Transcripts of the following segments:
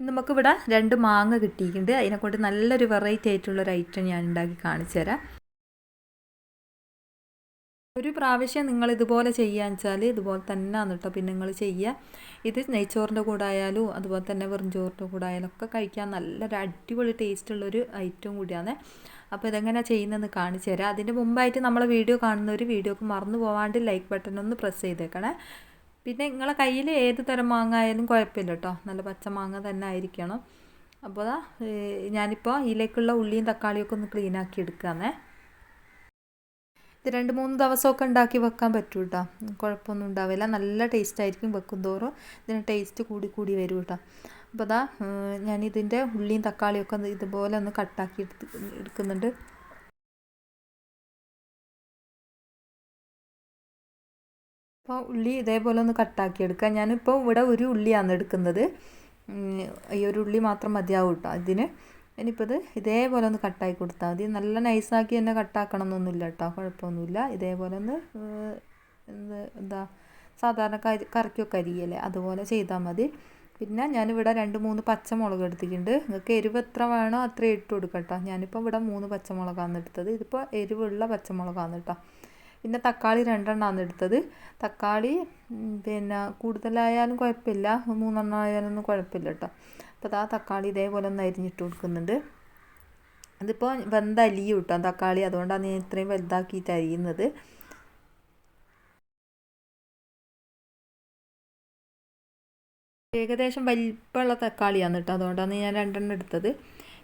നമുക്കിവിടെ രണ്ട് മാങ്ങ കിട്ടിയിട്ടുണ്ട്. അതിനെക്കൊണ്ട് നല്ലൊരു വെറൈറ്റി ആയിട്ടുള്ളൊരു ഐറ്റം ഞാൻ ഉണ്ടാക്കി കാണിച്ചു തരാം. ഒരു പ്രാവശ്യം നിങ്ങൾ ഇതുപോലെ ചെയ്യാന്ന് വെച്ചാൽ ഇതുപോലെ തന്നെ കേട്ടോ. പിന്നെ നിങ്ങൾ ചെയ്യുക ഇത് നെയ്ച്ചോറിന്റെ കൂടെ ആയാലും അതുപോലെ തന്നെ വെറും ചോറിന്റെ കൂടെ ആയാലും ഒക്കെ കഴിക്കാൻ നല്ലൊരു അടിപൊളി ടേസ്റ്റുള്ളൊരു ഐറ്റം കൂടിയാണ്. അപ്പോൾ ഇതെങ്ങനെയാണ് ചെയ്യുന്നതെന്ന് കാണിച്ചു തരാം. അതിന്റെ മുമ്പായിട്ട് നമ്മളെ വീഡിയോ കാണുന്നവർ വീഡിയോക്ക് മറന്നു പോകാണ്ട് ലൈക്ക് ബട്ടൺ ഒന്ന് പ്രസ് ചെയ്തേക്കണേ. പിന്നെ നിങ്ങളെ കയ്യിൽ ഏത് തരം മാങ്ങ ആയാലും കുഴപ്പമില്ല കേട്ടോ നല്ല പച്ച മാങ്ങ തന്നെ ആയിരിക്കണം. അപ്പോൾ ഞാനിപ്പോൾ ഇതിലേക്കുള്ള ഉള്ളിയും തക്കാളിയൊക്കെ ഒന്ന് ക്ലീൻ ആക്കി എടുക്കാന്നേ ഇത് രണ്ട് മൂന്ന് ദിവസമൊക്കെ ഉണ്ടാക്കി വെക്കാൻ പറ്റും കേട്ടോ കുഴപ്പമൊന്നും ഉണ്ടാവില്ല. നല്ല ടേസ്റ്റ് ആയിരിക്കും വെക്കും തോറും ഇതിന് ടേസ്റ്റ് കൂടി കൂടി വരും കേട്ടോ അപ്പോൾ അതാ ഞാനിതിന്റെ ഉള്ളിയും തക്കാളിയൊക്കെ ഇതുപോലെ ഒന്ന് കട്ടാക്കി എടുത്ത് എടുക്കുന്നുണ്ട്. അപ്പോൾ ഉള്ളി ഇതേപോലെ ഒന്ന് കട്ടാക്കി എടുക്കുക. ഞാനിപ്പോൾ ഇവിടെ ഒരു ഉള്ളിയാണ് എടുക്കുന്നത്. ഈ ഒരു ഉള്ളി മാത്രം മതിയാവും കേട്ടോ ഇതിന് ഇനിയിപ്പോൾ ഇത് ഇതേപോലെ ഒന്ന് കട്ടാക്കി കൊടുത്താൽ മതി. നല്ല നൈസാക്കി തന്നെ കട്ടാക്കണം എന്നൊന്നുമില്ല കേട്ടോ. കുഴപ്പമൊന്നുമില്ല. ഇതേപോലെ ഒന്ന് എന്ത് സാധാരണ കരി കറിക്കൊക്കെ അരിയല്ലേ? അതുപോലെ ചെയ്താൽ മതി. പിന്നെ ഞാനിവിടെ രണ്ട് മൂന്ന് പച്ചമുളക് എടുത്തിട്ടുണ്ട്. നിങ്ങൾക്ക് എരിവ് എത്ര വേണോ അത്ര ഇട്ട് കൊടുക്കട്ടോ ഞാനിപ്പോൾ ഇവിടെ മൂന്ന് പച്ചമുളകാണ് എടുത്തത്. ഇതിപ്പോൾ എരിവുള്ള പച്ചമുളകാണ് കേട്ടോ. പിന്നെ തക്കാളി രണ്ടെണ്ണമാണ് എടുത്തത്. തക്കാളി പിന്നെ കൂടുതലായാലും കുഴപ്പമില്ല. മൂന്നെണ്ണം ആയാലും ഒന്നും കുഴപ്പമില്ല കേട്ടോ അപ്പോൾ ആ തക്കാളി ഇതേപോലെ ഒന്ന് അരിഞ്ഞിട്ട് കൊടുക്കുന്നുണ്ട്. അതിപ്പോൾ വെന്ത അലിയും കിട്ടാം തക്കാളി അതുകൊണ്ടാണ് ഞാൻ ഇത്രയും വലുതാക്കിയിട്ട് അരിയുന്നത്. ഏകദേശം വലിപ്പമുള്ള തക്കാളിയാണ് കേട്ടോ അതുകൊണ്ടാണ് ഞാൻ രണ്ടെണ്ണം എടുത്തത്.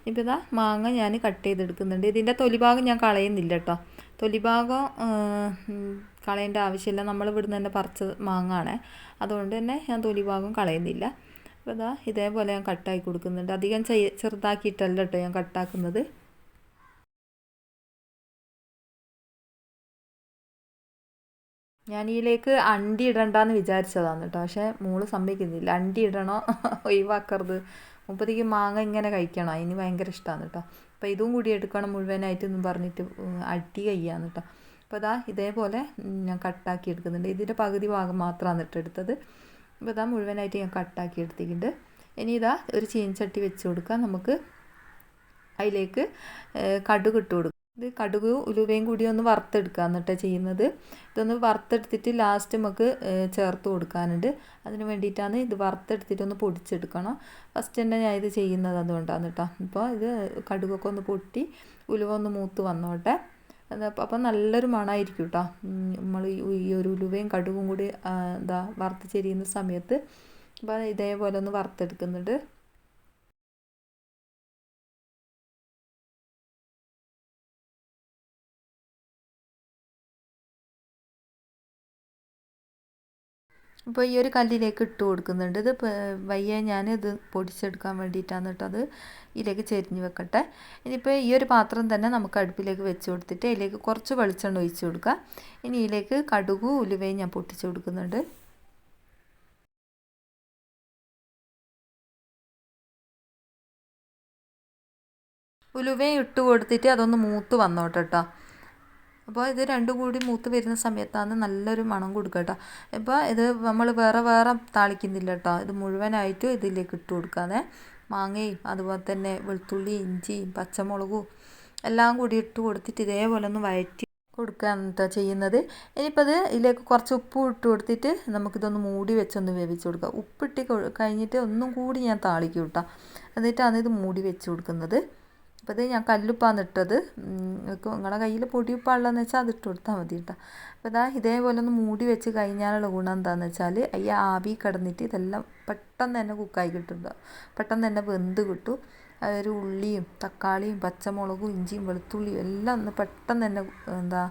ഇപ്പോൾ ഇതാ മാങ്ങ ഞാൻ കട്ട് ചെയ്തെടുക്കുന്നുണ്ട്. ഇതിന്റെ തൊലിഭാഗം ഞാൻ കളയുന്നില്ല കേട്ടോ തൊലിഭാഗം കളയേണ്ട ആവശ്യമില്ല. നമ്മൾ ഇവിടുന്ന് തന്നെ പറിച്ച മാങ്ങാണ്. അതുകൊണ്ട് തന്നെ ഞാൻ തൊലിഭാഗം കളയുന്നില്ല. അപ്പോൾ ഇതാ ഇതേപോലെ ഞാൻ കട്ടാക്കി കൊടുക്കുന്നുണ്ട്. അധികം ചെറുതാക്കിയിട്ടല്ല കേട്ടോ ഞാൻ കട്ടാക്കുന്നത്. ഞാൻ ഇതിലേക്ക് അണ്ടി ഇടണ്ടെന്ന് വിചാരിച്ചതാണ് കേട്ടോ. പക്ഷേ മോൾ സമ്മതിക്കുന്നില്ല. അണ്ടി ഇടണോ ഒഴിവാക്കരുത്. മുപ്പത്തേക്ക് മാങ്ങ ഇങ്ങനെ കഴിക്കണം. അതിന് ഭയങ്കര ഇഷ്ടമാണ് കേട്ടോ അപ്പോൾ ഇതും കൂടി എടുക്കണം മുഴുവനായിട്ട് എന്ന് പറഞ്ഞിട്ട് അടി കഴിയാന്ന് കേട്ടോ അപ്പോൾ ഇതാ ഇതേപോലെ ഞാൻ കട്ടാക്കി എടുക്കുന്നുണ്ട്. ഇതിന്റെ പകുതി ഭാഗം മാത്രമാണ് ഇട്ട് എടുത്തത്. അപ്പോൾ ഇതാ മുഴുവനായിട്ട് ഞാൻ കട്ടാക്കി എടുത്തിട്ടുണ്ട്. ഇനി ഇതാ ഒരു ചീനച്ചട്ടി വെച്ച് കൊടുക്കാം. നമുക്ക് അതിലേക്ക് കടുക് ഇട്ട് കൊടുക്കും. ഇത് കടുക് ഉലുവയും കൂടി ഒന്ന് വറുത്തെടുക്കുക എന്നിട്ട് ചെയ്യുന്നത്. ഇതൊന്ന് വറുത്തെടുത്തിട്ട് ലാസ്റ്റ് നമുക്ക് ചേർത്ത് കൊടുക്കാനുണ്ട്. അതിന് വേണ്ടിയിട്ടാണ് ഇത് വറുത്തെടുത്തിട്ട് ഒന്ന് പൊടിച്ചെടുക്കണം. ഫസ്റ്റ് തന്നെ ഞാൻ ഇത് ചെയ്യുന്നത് അതുകൊണ്ടാണ് കേട്ടോ ഇപ്പോൾ ഇത് കടുകൊക്കെ ഒന്ന് പൊട്ടി ഉലുവ ഒന്ന് മൂത്ത് വന്നോട്ടെ. അപ്പം നല്ലൊരു മണമായിരിക്കും കേട്ടോ നമ്മൾ ഈ ഒരു ഉലുവയും കടുകും കൂടി എന്താ വറുത്ത് ചെരിയുന്ന സമയത്ത് അപ്പോൾ ഇതേപോലെ ഒന്ന് വറുത്തെടുക്കുന്നുണ്ട്. അപ്പോൾ ഈ ഒരു കല്ലിലേക്ക് ഇട്ട് കൊടുക്കുന്നുണ്ട്. ഇത് വയ്യ ഞാൻ ഇത് പൊടിച്ചെടുക്കാൻ വേണ്ടിയിട്ടാണ് കേട്ടോ അത് ഇതിലേക്ക് ചെരിഞ്ഞ് വെക്കട്ടെ. ഇനിയിപ്പോൾ ഈ ഒരു പാത്രം തന്നെ നമുക്ക് അടുപ്പിലേക്ക് വെച്ച് കൊടുത്തിട്ട് ഇതിലേക്ക് കുറച്ച് വെളിച്ചെണ്ണ ഒഴിച്ച് കൊടുക്കുക. ഇനി ഇതിലേക്ക് കടുകു ഉലുവയും ഞാൻ പൊട്ടിച്ച് കൊടുക്കുന്നുണ്ട്. ഉലുവയും ഇട്ട് കൊടുത്തിട്ട് അതൊന്ന് മൂത്ത് വന്നോട്ടെ കേട്ടോ. അപ്പോൾ ഇത് രണ്ടും കൂടി മൂത്ത് വരുന്ന സമയത്താണ് നല്ലൊരു മണം കൊടുക്കുക കേട്ടോ. ഇപ്പോൾ ഇത് നമ്മൾ വേറെ വേറെ താളിക്കുന്നില്ല കേട്ടോ. ഇത് മുഴുവനായിട്ട് ഇതിലേക്ക് ഇട്ട് കൊടുക്കാതെ മാങ്ങയും അതുപോലെ തന്നെ വെളുത്തുള്ളി ഇഞ്ചിയും പച്ചമുളകും എല്ലാം കൂടി ഇട്ട് കൊടുത്തിട്ട് ഇതേപോലെ ഒന്ന് വഴറ്റി കൊടുക്കുകയാണ് കേട്ടോ ചെയ്യുന്നത്. ഇനിയിപ്പോൾ അത് ഇതിലേക്ക് കുറച്ച് ഉപ്പ് ഇട്ട് കൊടുത്തിട്ട് നമുക്കിതൊന്ന് മൂടി വെച്ചൊന്ന് വേവിച്ച് കൊടുക്കുക. ഉപ്പിട്ട് കഴിഞ്ഞിട്ട് ഒന്നും കൂടി ഞാൻ താളിക്കും കേട്ടോ. എന്നിട്ടാണ് ഇത് മൂടി വെച്ച് കൊടുക്കുന്നത്. അപ്പോൾ ഇത് ഞാൻ കല്ലുപ്പാണ് ഇട്ടത്. നിങ്ങളുടെ കയ്യിൽ പൊടിയുപ്പാണെന്ന് വെച്ചാൽ അത് ഇട്ട് കൊടുത്താൽ മതി കേട്ടോ അപ്പോൾ ഇതാ ഇതേപോലെ ഒന്ന് മൂടി വെച്ച് കഴിഞ്ഞാലുള്ള ഗുണം എന്താണെന്ന് വെച്ചാൽ ഈ ആവി കിടന്നിട്ട് ഇതെല്ലാം പെട്ടെന്ന് തന്നെ കുക്കായി കിട്ടുന്നുണ്ട് പെട്ടെന്ന് തന്നെ വെന്ത് കിട്ടും. അതൊരു ഉള്ളിയും തക്കാളിയും പച്ചമുളകും ഇഞ്ചിയും വെളുത്തുള്ളിയും എല്ലാം ഒന്ന് പെട്ടെന്ന് തന്നെ എന്താ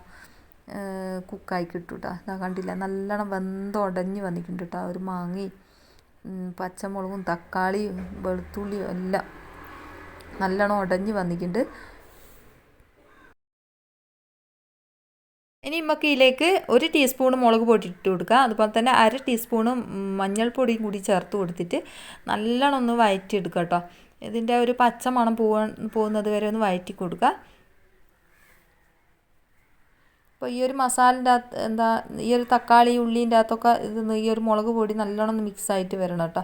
കുക്കായി കിട്ടും കേട്ടോ ഇതാ കണ്ടില്ല നല്ലോണം വെന്തുടഞ്ഞ് വന്നിട്ടുണ്ട് കേട്ടോ ഒരു മാങ്ങയും പച്ചമുളകും തക്കാളിയും വെളുത്തുള്ളിയും എല്ലാം. നല്ലോണം ഉടഞ്ഞ് വന്നിട്ടുണ്ട് ഇനി നമുക്ക് ഇതിലേക്ക് ഒരു ടീസ്പൂൺ മുളക് പൊടി ഇട്ട് കൊടുക്കുക അതുപോലെ തന്നെ അര ടീസ്പൂൺ മഞ്ഞൾപ്പൊടിയും കൂടി ചേർത്ത് കൊടുത്തിട്ട് നല്ലോണം ഒന്ന് വഴറ്റിയെടുക്കുക കേട്ടോ. ഇതിന്റെ ഒരു പച്ച മണം പോവാൻ പോകുന്നത് വരെ ഒന്ന് വഴറ്റി കൊടുക്കുക. അപ്പോൾ ഈ ഒരു മസാലിന്റെ അകത്ത് എന്താ ഈ ഒരു തക്കാളി ഉള്ളീന്റെ അകത്തൊക്കെ ഇത് ഈ ഒരു മുളക് പൊടി നല്ലോണം ഒന്ന് മിക്സ് ആയിട്ട് വരണം കേട്ടോ.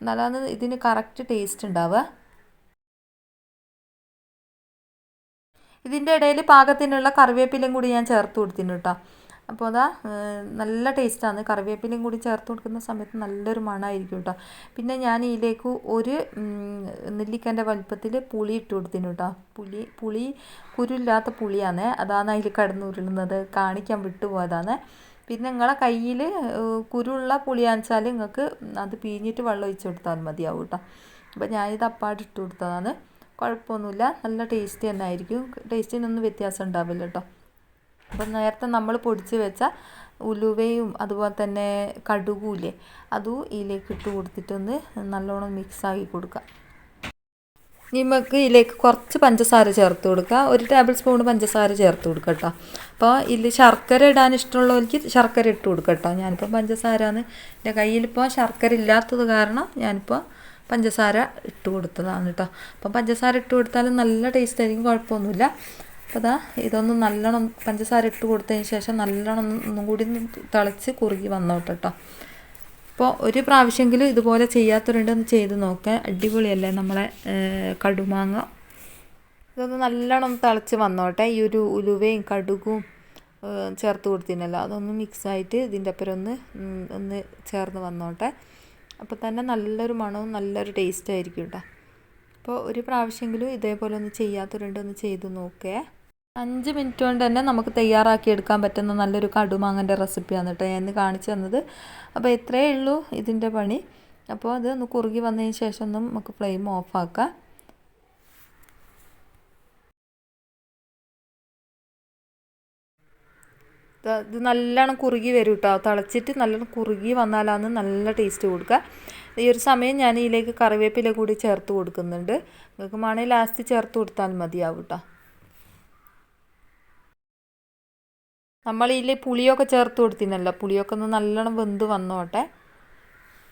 എന്നാലാണ് ഇതിന് കറക്റ്റ് ടേസ്റ്റ് ഉണ്ടാവുക. ഇതിന്റെ ഇടയിൽ പാകത്തിനുള്ള കറിവേപ്പിലയും കൂടി ഞാൻ ചേർത്ത് കൊടുത്തിട്ടുണ്ട് കേട്ടോ. അപ്പോൾ അതാ നല്ല ടേസ്റ്റാണ് കറിവേപ്പിലയും കൂടി ചേർത്ത് കൊടുക്കുന്ന സമയത്ത് നല്ലൊരു മണമായിരിക്കും കേട്ടോ. പിന്നെ ഞാൻ ഇതിലേക്ക് ഒരു നെല്ലിക്കന്റെ വലുപ്പത്തിൽ പുളി ഇട്ട് കൊടുത്തിന് കേട്ടോ. പുളി പുളി കുരുല്ലാത്ത പുളിയാണ്. അതാണ് അതിൽ കടന്നുരുളുന്നത്. കാണിക്കാൻ വിട്ടുപോയതാണ്. പിന്നെ നിങ്ങളെ കയ്യിൽ കുരുള്ള പുളിയാണെന്നുവെച്ചാൽ നിങ്ങൾക്ക് അത് പിഴിഞ്ഞിട്ട് വെള്ളം ഒഴിച്ചു കൊടുത്താൽ മതിയാവും കേട്ടോ. അപ്പോൾ ഞാനിത് അപ്പാടിട്ട് കൊടുത്തതാണ്. കുഴപ്പമൊന്നുമില്ല. നല്ല ടേസ്റ്റ് തന്നെ ആയിരിക്കും ടേസ്റ്റിനൊന്നും വ്യത്യാസം ഉണ്ടാവില്ല കേട്ടോ. അപ്പം നേരത്തെ നമ്മൾ പൊടിച്ച് വെച്ച ഉലുവയും അതുപോലെ തന്നെ കടുകൂല്ലേ അതും ഇതിലേക്ക് ഇട്ട് കൊടുത്തിട്ടൊന്ന് നല്ലോണം മിക്സാക്കി കൊടുക്കുക. നമുക്ക് ഇതിലേക്ക് കുറച്ച് പഞ്ചസാര ചേർത്ത് കൊടുക്കുക. ഒരു ടേബിൾ സ്പൂൺ പഞ്ചസാര ചേർത്ത് കൊടുക്കുക കേട്ടോ. അപ്പോൾ ഇതിൽ ശർക്കര ഇടാൻ ഇഷ്ടമുള്ളവർക്ക് ശർക്കര ഇട്ട് കൊടുക്കുക കേട്ടോ. ഞാനിപ്പോൾ പഞ്ചസാരയാണ്. എന്റെ കയ്യിലിപ്പോൾ ശർക്കര ഇല്ലാത്തത് കാരണം ഞാനിപ്പോൾ പഞ്ചസാര ഇട്ട് കൊടുത്തതാണ് കേട്ടോ. അപ്പം പഞ്ചസാര ഇട്ട് കൊടുത്താലും നല്ല ടേസ്റ്റ് ആയിരിക്കും കുഴപ്പമൊന്നുമില്ല. അപ്പോൾ അതാ ഇതൊന്ന് നല്ലോണം പഞ്ചസാര ഇട്ട് കൊടുത്തതിന് ശേഷം നല്ലോണം ഒന്നും കൂടി തിളച്ച് കുറുകി വന്നോട്ടെ കേട്ടോ. അപ്പോൾ ഒരു പ്രാവശ്യമെങ്കിലും ഇതുപോലെ ചെയ്യാത്തവരുണ്ട് ഒന്ന് ചെയ്ത് നോക്കുക അടിപൊളിയല്ലേ നമ്മളെ കടുമാങ്ങ. ഇതൊന്ന് നല്ലോണം തിളച്ച് വന്നോട്ടെ. ഈ ഒരു ഉലുവയും കടുകും ചേർത്ത് കൊടുത്തിനല്ലോ അതൊന്ന് മിക്സായിട്ട് ഇതിന്റെ അപ്പുറം ഒന്ന് ഒന്ന് ചേർന്ന് വന്നോട്ടെ. അപ്പോൾ തന്നെ നല്ലൊരു മണവും നല്ലൊരു ടേസ്റ്റ് ആയിരിക്കും കേട്ടോ അപ്പോൾ ഒരു പ്രാവശ്യമെങ്കിലും ഇതേപോലെ ഒന്ന് ചെയ്യാത്തവരുണ്ട് ഒന്ന് ചെയ്ത് നോക്കേ. അഞ്ച് മിനിറ്റ് കൊണ്ട് തന്നെ നമുക്ക് തയ്യാറാക്കി എടുക്കാൻ പറ്റുന്ന നല്ലൊരു കടുമാങ്ങന്റെ റെസിപ്പിയാണ് കേട്ടോ ഞാൻ കാണിച്ചു തന്നത്. അപ്പോൾ ഇത്രയേ ഉള്ളൂ ഇതിന്റെ പണി. അപ്പോൾ അത് ഒന്ന് കുറുകി വന്നതിന് ശേഷം ഒന്നും നമുക്ക് ഫ്ലെയിം ഓഫാക്കാം ഇത് നല്ലോണം കുറുകി വരും കേട്ടോ തിളച്ചിട്ട് നല്ലോണം കുറുകി വന്നാലാണ് നല്ല ടേസ്റ്റ് കൊടുക്കുക. ഈ ഒരു സമയം ഞാൻ ഇതിലേക്ക് കറിവേപ്പില കൂടി ചേർത്ത് കൊടുക്കുന്നുണ്ട്. നിങ്ങൾക്ക് മണി ലാസ്റ്റ് ചേർത്ത് കൊടുത്താൽ മതിയാവും കേട്ടോ നമ്മൾ ഇതിൽ പുളിയൊക്കെ ചേർത്ത് കൊടുത്തിരുന്നല്ലോ. പുളിയൊക്കെ ഒന്ന് നല്ലോണം വെന്ത് വന്നോട്ടെ.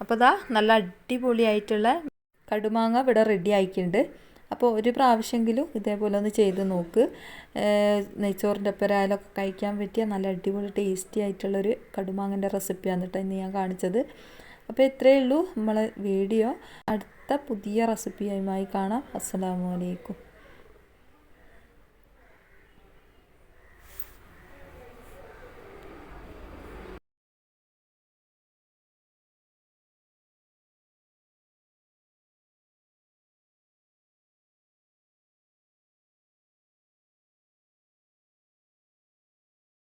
അപ്പോൾ ഇതാ നല്ല അടിപൊളിയായിട്ടുള്ള കടുമാങ്ങ ഇവിടെ റെഡി ആയിട്ടുണ്ട്. അപ്പോൾ ഒരു പ്രാവശ്യമെങ്കിലും ഇതേപോലെ ഒന്ന് ചെയ്ത് നോക്ക്. നെയ്ച്ചോറിന്റെ ഒപ്പരായാലൊക്കെ കഴിക്കാൻ പറ്റിയ നല്ല അടിപൊളി ടേസ്റ്റി ആയിട്ടുള്ളൊരു കടുമാങ്ങന്റെ റെസിപ്പിയാണ് കേട്ടോ ഇന്ന് ഞാൻ കാണിച്ചത്. അപ്പോൾ ഇത്രയേ ഉള്ളൂ നമ്മളെ വീഡിയോ. അടുത്ത പുതിയ റെസിപ്പിയുമായി കാണാം. അസ്സാമലൈക്കും